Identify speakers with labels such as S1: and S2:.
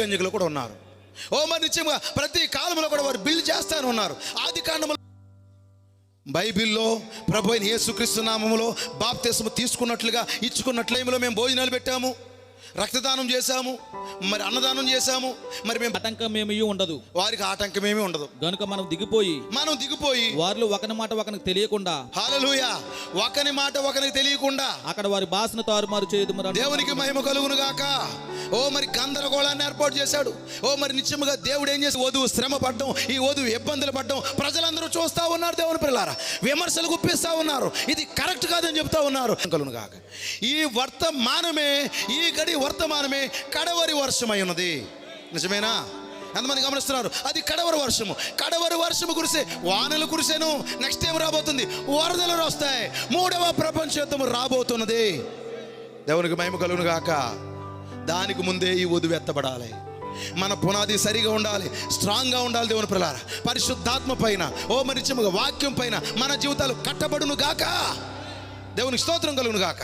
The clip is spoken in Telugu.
S1: గంజకులు కూడా ఉన్నారు. ఓ మరి నిత్యంగా ప్రతి కాలంలో కూడా వారు బిల్డ్ చేస్తాను ఉన్నారు. ఆది కాండములు బైబిల్లో ప్రభు అయిన యేసుక్రీస్తు నామములో బాప్తీసము తీసుకున్నట్లుగా ఇచ్చుకున్నట్లేమిలో మేము భోజనాలు పెట్టాము. రక్తదానం చేశాము. మరి అన్నదానం చేశాము. మరి మేము
S2: ఆటంకం ఏమీ ఉండదు.
S1: వారికి ఆటంకమేమీ ఉండదు.
S2: గనుక మనం దిగిపోయి
S1: మనం దిగిపోయి
S2: వారిలో ఒకని మాట ఒకనికి తెలియకుండా
S1: హాలలుయ ఒకని మాట ఒకరికి తెలియకుండా
S2: అక్కడ వారి భాషను తారుమారు చేయదు
S1: దేవునికి మహిమ కలుగును గాక. ఓ మరి గందరగోళాన్ని ఏర్పాటు చేశాడు. ఓ మరి నిత్యముగా దేవుడు ఏం చేసి వధువు శ్రమ పడడం ఈ వధువు ఇబ్బందులు పడడం ప్రజలందరూ చూస్తా ఉన్నారు దేవుని పిల్లారా విమర్శలు గుప్పిస్తా ఉన్నారు. ఇది కరెక్ట్ కాదని చెప్తా ఉన్నారు. కలుగును గాక. ఈ వర్తమానమే ఈ గడి వర్తమానమే కడవరి వర్షమై ఉన్నది. నిజమేనా? ఎంతమంది గమనిస్తున్నారు? అది కడవరి వర్షము. కడవరి వర్షము కురిసే వానలు కురిసేను. నెక్స్ట్ ఏం రాబోతుంది. వరదలు వస్తాయి మూడవ ప్రపంచ యుద్ధము రాబోతున్నది. దేవునికి మేము కలుగును గాక. దానికి ముందే ఈ వధువు ఎత్తబడాలి. మన పునాది సరిగా ఉండాలి. స్ట్రాంగ్గా ఉండాలి దేవుని ప్రలార పరిశుద్ధాత్మ పైన ఓ మరిచముగా వాక్యం పైన మన జీవితాలు కట్టబడును గాక. దేవునికి స్తోత్రం కలుగును గాక.